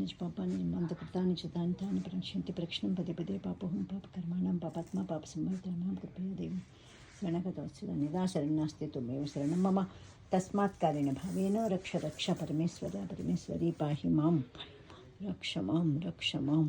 पापानि च पापानि मन्दकृतानि च तानि तानि प्रनश्यन्ति प्रक्षणं पदे पदे पापोऽहं पापकर्माणां पापात्मा पापसम्भर्तॄणां कृपया देवं शरणगतवत्सु निदा शरण्णास्ति त्वमेव शरणं मम तस्मात् कालेन भावेन रक्ष रक्ष परमेश्वर परमेश्वरी पाहि माँ रक्ष माँ रक्ष माम्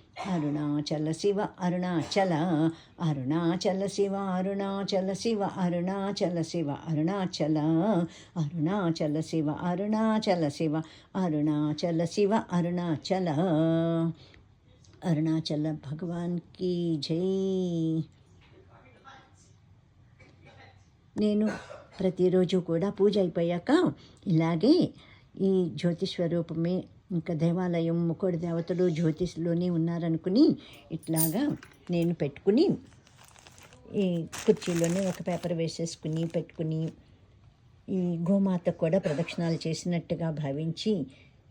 అరుణాచల శివ అరుణాచల అరుణాచల శివ అరుణాచల శివ అరుణాచల శివ అరుణాచల అరుణాచల శివ అరుణాచల శివ అరుణాచల శివ అరుణాచల. అరుణాచల భగవాన్ కీ జై. నేను ప్రతిరోజు కూడా పూజ అయిపోయాక ఇలాగే ఈ జ్యోతిష్వరూపమే ఇంకా దేవాలయం ముకోడి దేవతలు జ్యోతిష్లోనే ఉన్నారనుకుని ఇట్లాగా నేను పెట్టుకుని ఈ కుర్చీలోనే ఒక పేపర్ వేసేసుకుని పెట్టుకుని ఈ గోమాత కూడా ప్రదక్షిణాలు చేసినట్టుగా భావించి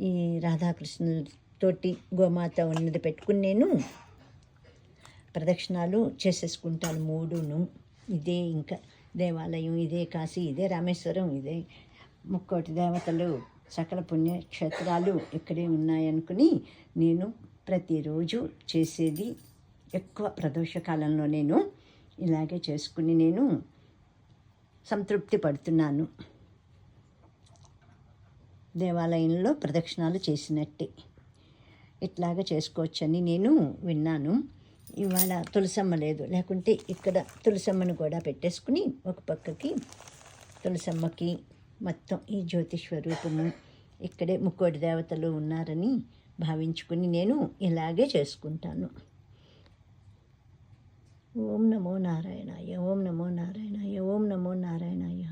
ఈ రాధాకృష్ణులతోటి గోమాత ఉన్నది పెట్టుకుని నేను ప్రదక్షిణాలు చేసేసుకుంటాను మూడును. ఇదే ఇంకా దేవాలయం ఇదే కాశీ ఇదే రామేశ్వరం ఇదే ముక్కోటి దేవతలు సకల పుణ్యక్షేత్రాలు ఇక్కడే ఉన్నాయనుకుని నేను ప్రతిరోజు చేసేది ఎక్కువ ప్రదోష కాలంలో నేను ఇలాగే చేసుకుని నేను సంతృప్తి పడుతున్నాను. దేవాలయంలో ప్రదక్షిణాలు చేసినట్టే. ఇట్లాగా చేసుకోవచ్చని నేను విన్నాను. ఇవాళ తులసమ్మ లేదు. లేకుంటే ఇక్కడ తులసమ్మను కూడా పెట్టేసుకుని ఒక పక్కకి తులసమ్మకి మొత్తం ఈ జ్యోతి స్వరూపము ఇక్కడే ముక్కోటి దేవతలు ఉన్నారని భావించుకుని నేను ఇలాగే చేసుకుంటాను. ఓం నమో నారాయణాయ ఓం నమో నారాయణాయ ఓం నమో నారాయణాయ.